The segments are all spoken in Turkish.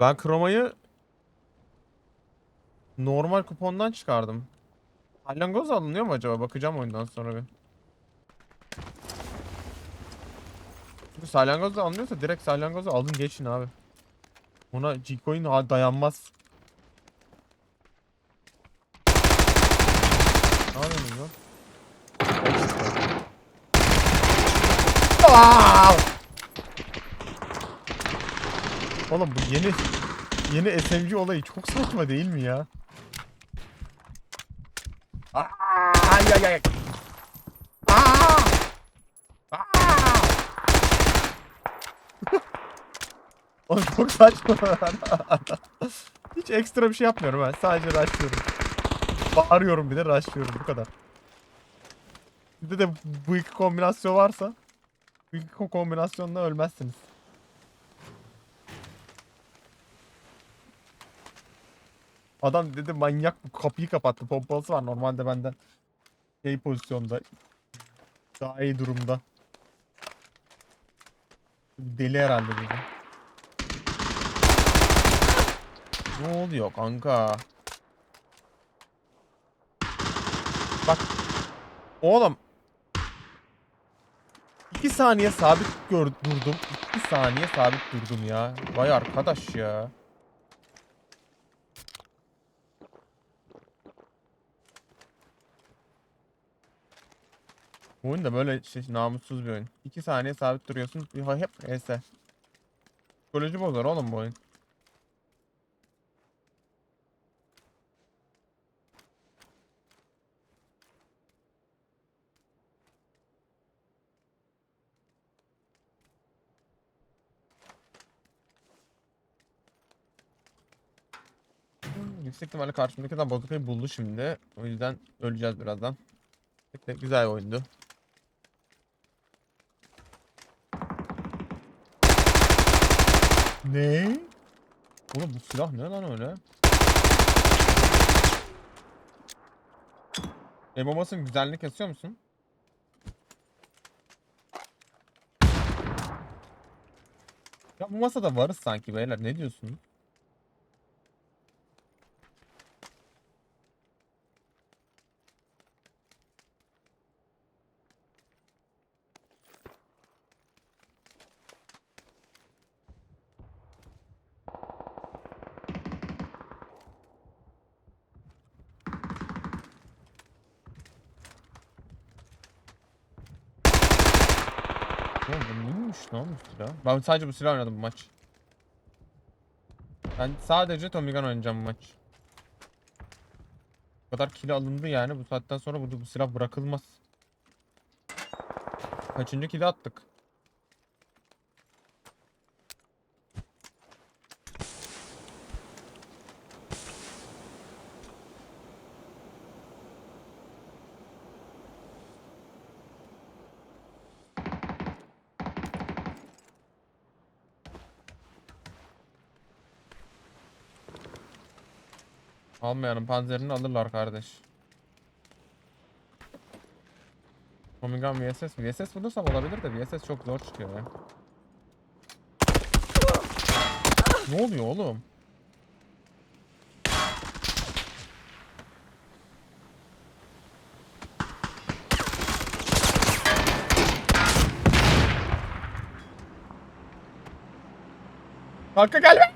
Ben kromayı normal kupondan çıkardım. Salyangoz alınıyor mu acaba? Bakacağım oyundan sonra bir. Çünkü salyangoz da alınıyorsa direkt salyangozu alın geçin abi. Ona G-Coin dayanmaz. Ne yapıyorsunuz lan? Aa! Oğlum bu yeni yeni SMG olayı çok saçma değil mi ya? Aa! Ay ay ay. Aa! Aa! Oğlum çok saçma. Hiç ekstra bir şey yapmıyorum ben. Sadece rushlıyorum. Bağırıyorum bir de rushlıyorum bu kadar. Bir de, de bu iki kombinasyon varsa bu iki ko- kombinasyonla ölmezsiniz. Adam dedi manyak bu kapıyı kapattı. Pompalısı var normalde benden. Şey pozisyonda. Daha iyi durumda. Deli herhalde dedi. Ne oluyor kanka? Bak. Oğlum. 2 saniye sabit gör durdum. 2 saniye sabit durdum ya. Vay arkadaş ya. Bu oyun da böyle şey, namussuz bir oyun. 2 saniye sabit duruyorsun. Hep HS. Psikoloji bozar oğlum bu oyun. Yüksek ihtimalle karşımdaki adam bozukayı buldu şimdi. O yüzden öleceğiz birazdan. Güzel oyundu. Ne? Oğlum bu silah ne lan öyle? Ebomas'ın güzelliğini kesiyor musun? Ya bu masada varız sanki beyler ne diyorsunuz? Oğlum bu neymiş lan bu silah? Ben sadece bu silah oynadım bu maç. Ben sadece Tommy Gun oynayacağım bu maç. Bu kadar kill alındı yani bu saatten sonra burada bu silah bırakılmaz. Kaçıncı kill attık? Almayanın panzerini alırlar kardeş. Tommy Gun VSS. VSS bulursam olabilir de VSS çok zor çıkıyor ya. Ne oluyor oğlum? Kanka gelme.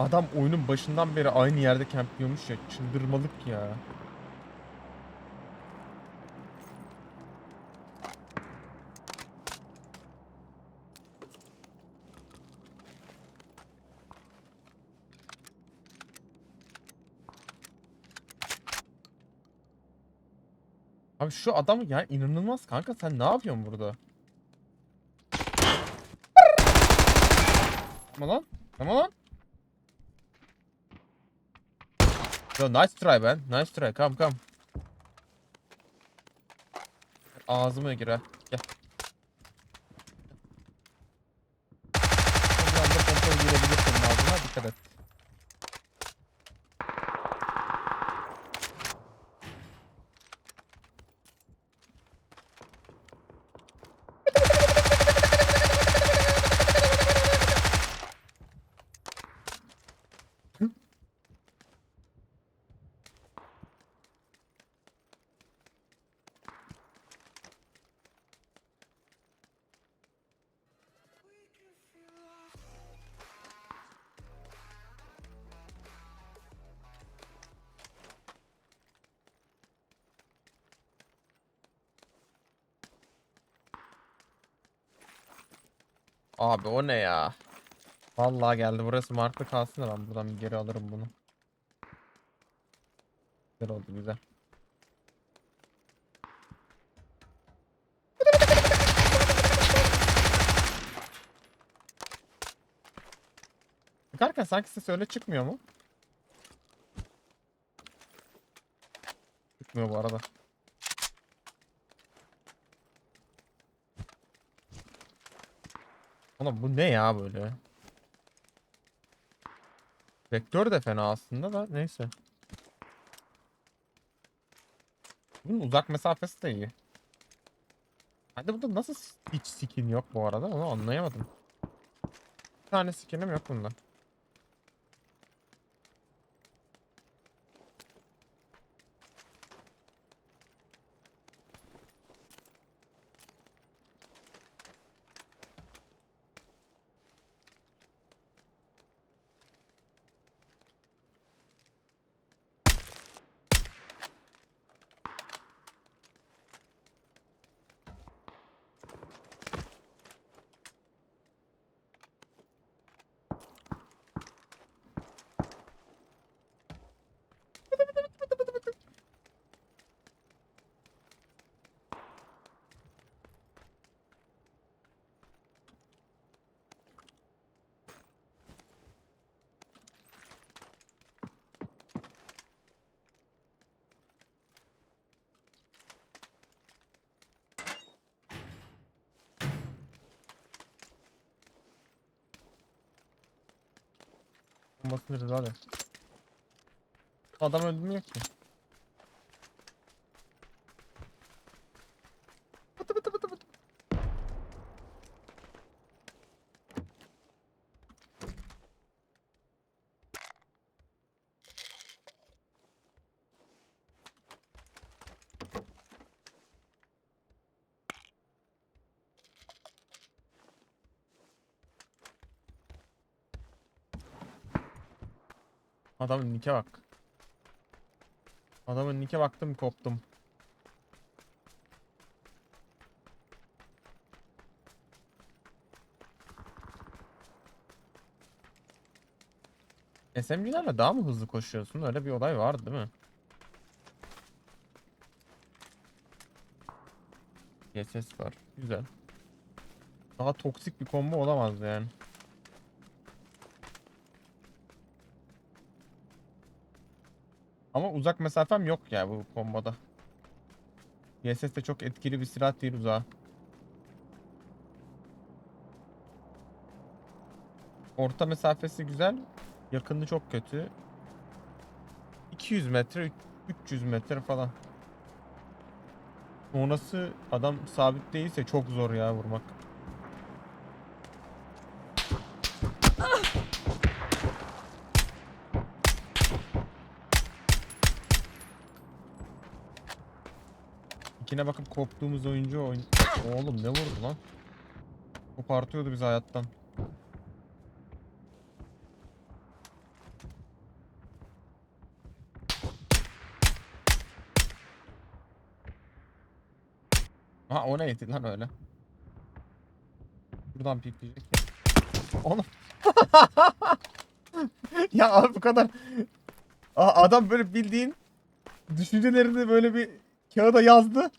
Adam oyunun başından beri aynı yerde campliyormuş ya. Çıldırmalık ya. Abi şu adam ya inanılmaz kanka sen ne yapıyorsun burada? Tamam lan. Tamam lan. Yo nice try man. Nice try. Come come. Ağzıma gir ha. Gel. Bir anda pompalı girebilir senin ağzına. Dikkat et. Abi o ne ya? Vallahi geldi. Burası marklı kalsın da ben buradan bir geri alırım bunu. Güzel oldu güzel. Çıkarken sanki ses öyle çıkmıyor mu? Çıkmıyor bu arada. Oğlum bu ne ya böyle? Vektör de fena aslında da neyse. Bunun uzak mesafesi de iyi. Hadi burada nasıl hiç skin yok bu arada onu anlayamadım. Bir tane skinim yok bunda. Bombasını veririz hadi. Adam öldürmüyor ki. Adamın nike bak. Adamın nike baktım koptum. SMG'lerle daha mı hızlı koşuyorsun? Öyle bir olay vardı değil mi? SS var. Güzel. Daha toksik bir combo olamaz yani. Ama uzak mesafem yok ya bu komboda. YSS de çok etkili bir silah değil uzağa. Orta mesafesi güzel. Yakını çok kötü. 200 metre, 300 metre falan. Sonrası adam sabit değilse çok zor ya vurmak. İkine bakıp koptuğumuz oyuncu oyun... Oğlum ne vurdu lan? Kopartıyordu bizi hayattan. Ha o neydi lan öyle? Buradan pikleyecek ya. Oğlum. ya abi bu kadar. Aa, adam böyle bildiğin düşüncelerini böyle bir kağıda yazdı.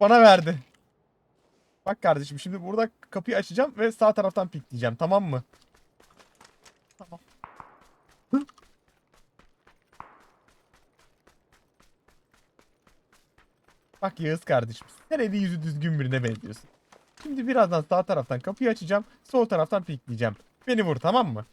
Bana verdi. Bak kardeşim şimdi burada kapıyı açacağım ve sağ taraftan pikleyeceğim tamam mı? Tamam. Hı? Bak Yağız kardeşim sen eli yüzü düzgün birine benziyorsun. Şimdi birazdan sağ taraftan kapıyı açacağım sol taraftan pikleyeceğim. Beni vur tamam mı?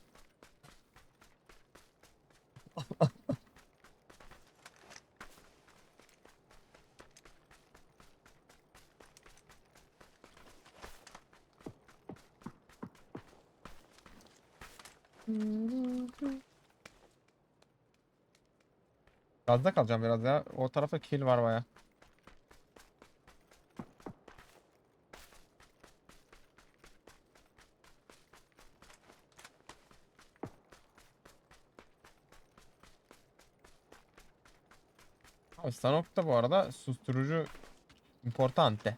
Gazda kalacağım biraz ya. O tarafta kill var baya. Stanok da bu arada susturucu importante.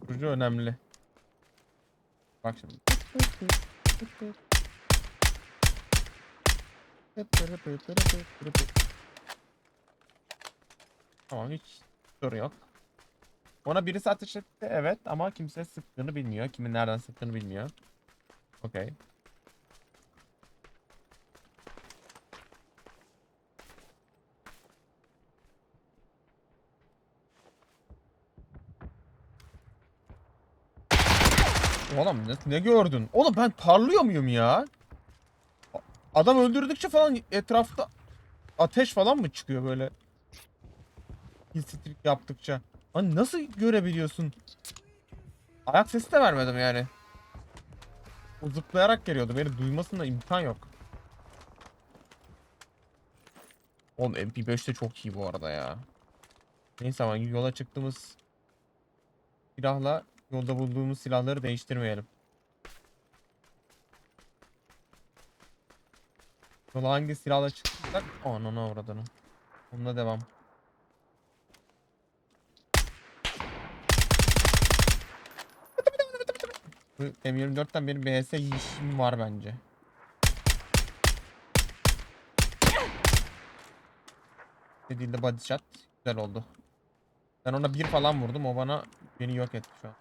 susturucu önemli. Bak şimdi. Tamam hiç soru yok. Ona birisi ateş etti evet ama kimse sıktığını bilmiyor. Kimin nereden sıktığını bilmiyor. Okey. Oğlum ne, ne gördün? Oğlum ben parlıyor muyum ya? Adam öldürdükçe falan etrafta ateş falan mı çıkıyor böyle? Hillstreak yaptıkça. Hani nasıl görebiliyorsun? Ayak sesi de vermedim yani. O zıplayarak geliyordu. Beni duymasına imkan yok. Oğlum MP5 de çok iyi bu arada ya. Neyse ama yola çıktığımız silahla yolda bulduğumuz silahları değiştirmeyelim. Yola hangi silahla çıktık? Anana uğradığını. Onunla devam. Bu M24'ten benim BS işim var bence. Dediğinde body shot güzel oldu. Ben ona bir falan vurdum o bana beni yok etti şu an.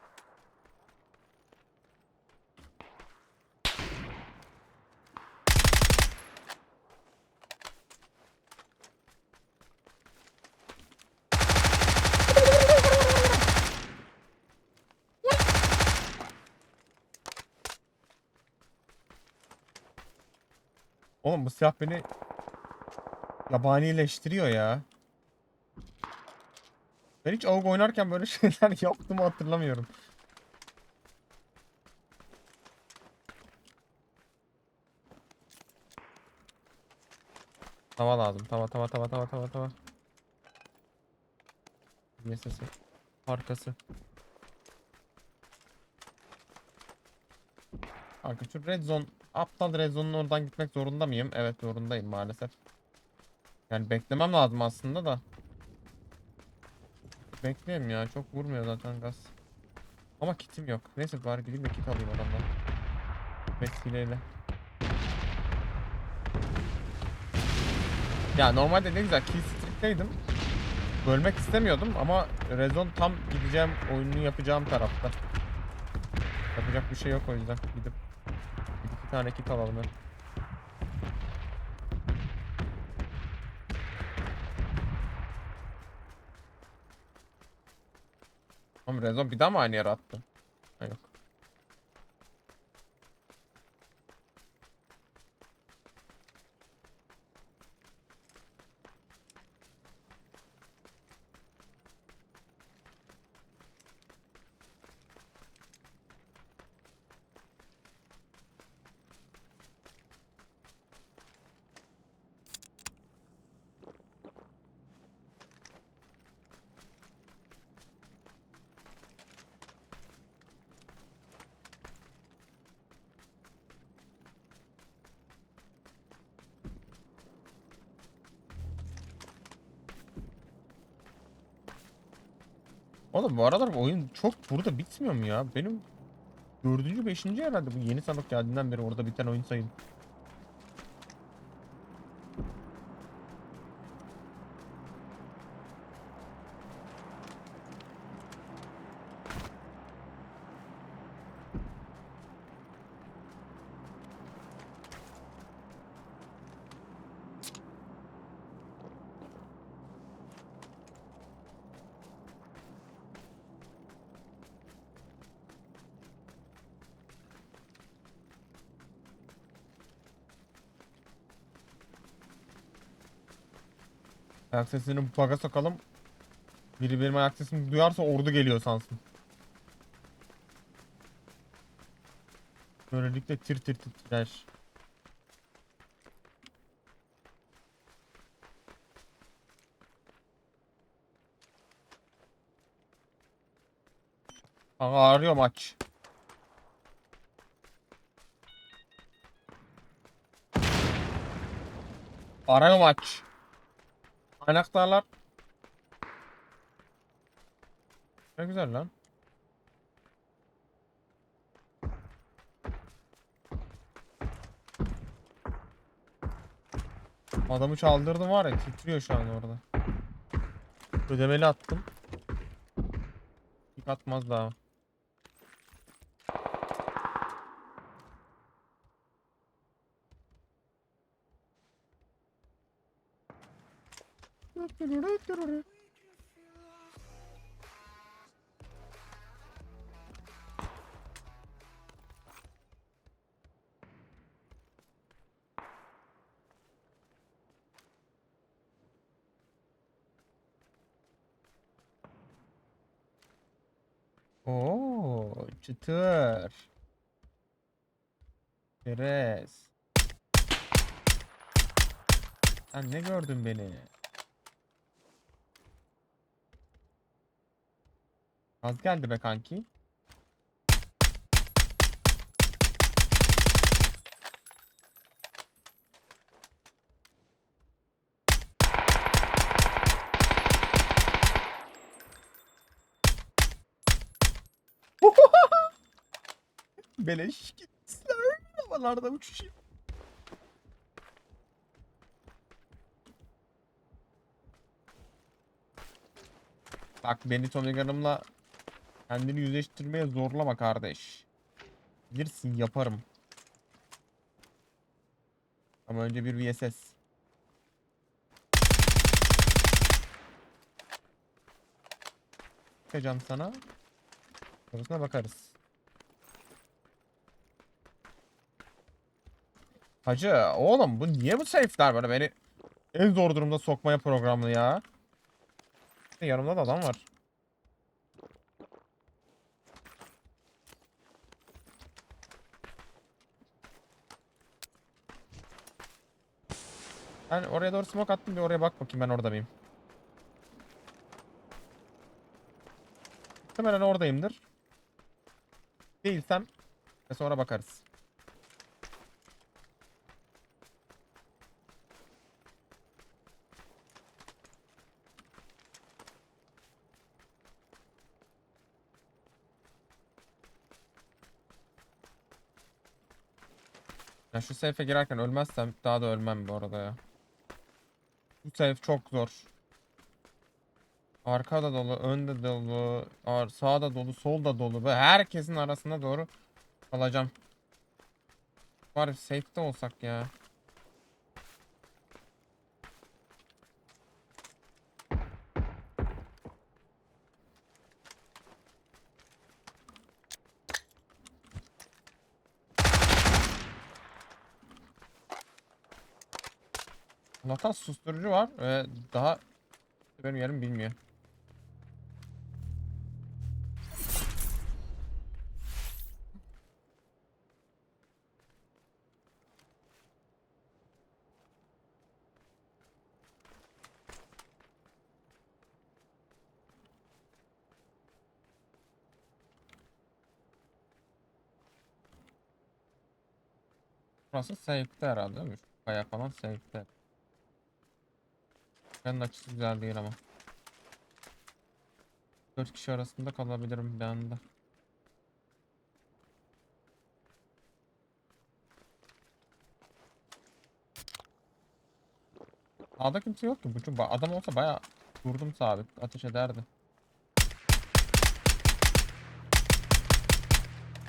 Oğlum bu silah beni yabanileştiriyor ya. Ben hiç AUG oynarken böyle şeyler yaptığımı hatırlamıyorum. Tava lazım. Tava tava tava tava tava tava. Ne sesi? Arkası. Kanka red zone aptal red zone'un oradan gitmek zorunda mıyım? Evet zorundayım maalesef. Yani beklemem lazım aslında da. Bekleyeyim ya çok vurmuyor zaten gaz. Ama kitim yok. Neyse bari gideyim de kit alayım adamdan. Vesileyle. Ya normalde ne güzel kill streak'teydim. Bölmek istemiyordum ama Rezon tam gideceğim oyununu yapacağım tarafta. Yapacak bir şey yok o yüzden gidip tane kit alalım hep. Oğlum Rezon bir daha mı aynı yere attı? Ha yok. Oğlum bu aralar oyun çok burada bitmiyor mu ya? Benim dördüncü, beşinci herhalde bu yeni sandık geldiğinden beri orada biten oyun sayım. Ayak sesini baga sokalım. Biri benim ayak sesimi duyarsa ordu geliyor sansın. Böylelikle tir tir titrer. Kanka ağrıyor maç. Arıyor maç. Kaynak. Ne güzel lan. Adamı çaldırdım var ya titriyor şu an orada. Ödemeli attım. Atmaz daha. Oo, çıtır. Çerez. Sen ne gördün beni? Az geldi be kanki. Beleş gitsinler. Havalarda uçuşuyor. Bak beni Tommy Gun'ımla kendini yüzleştirmeye zorlama kardeş. Bilirsin yaparım. Ama önce bir VSS. Bakacağım sana. Sonrasına bakarız. Hacı oğlum bu niye bu safe'ler böyle beni en zor durumda sokmaya programlı ya. Yanımda da adam var. Ben oraya doğru smoke attım bir oraya bak bakayım ben orada mıyım. Muhtemelen oradayımdır. Değilsem ve sonra bakarız. Ya şu safe'e girerken ölmezsem daha da ölmem bu arada ya. Bu safe çok zor. Arkada dolu, önde dolu, ar- sağda dolu, solda dolu ve herkesin arasında doğru kalacağım. Var safe'de olsak ya. Allah'tan susturucu var ve daha benim yerim bilmiyor. Burası safe'de herhalde Kaya falan safe'de. Kendi açısı güzel değil ama. 4 kişi arasında kalabilirim bir anda. Sağda kimse yok ki. Adam olsa baya durdum sabit. Ateş ederdi.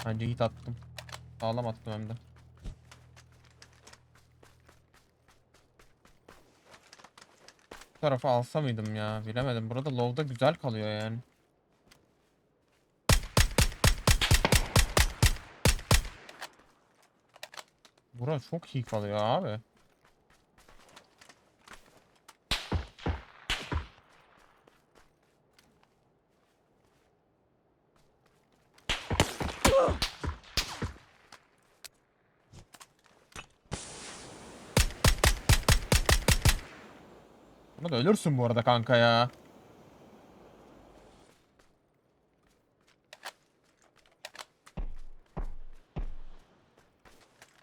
Bence hit attım. Sağlam attım hem de. Bu tarafı alsa mıydım ya? Bilemedim. Burada low'da güzel kalıyor yani. Bura çok iyi kalıyor abi. Buna da ölürsün bu arada kanka ya.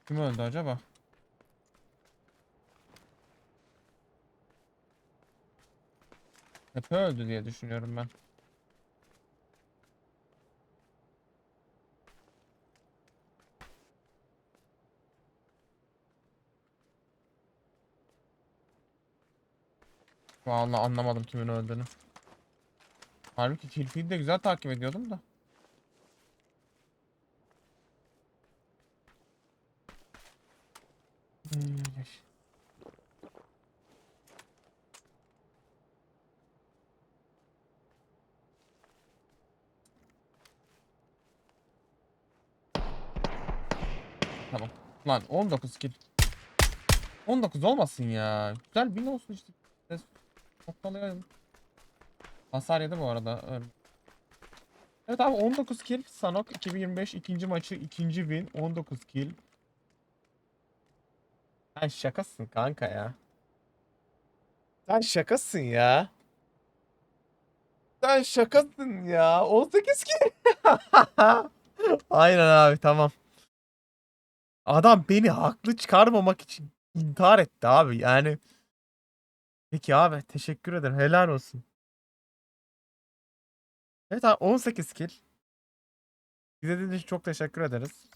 Kim öldü acaba? Tepe öldü diye düşünüyorum ben. Vallahi anlamadım kimin öldüğünü. Halbuki feed'i de güzel takip ediyordum da. Hmm. Tamam. Lan 19 kill. 19 olmasın ya. Güzel win olsun işte. Noktalayalım. Hasar yedi bu arada. Evet abi 19 kill. Sanok 2025 ikinci maçı ikinci win. 19 kill. Sen şakasın kanka ya. Sen şakasın ya. Sen şakasın ya. 18 kill. Aynen abi tamam. Adam beni haklı çıkarmamak için intihar etti abi yani. Peki abi teşekkür ederim helal olsun. Evet abi 18 kill. İzlediğiniz için çok teşekkür ederiz.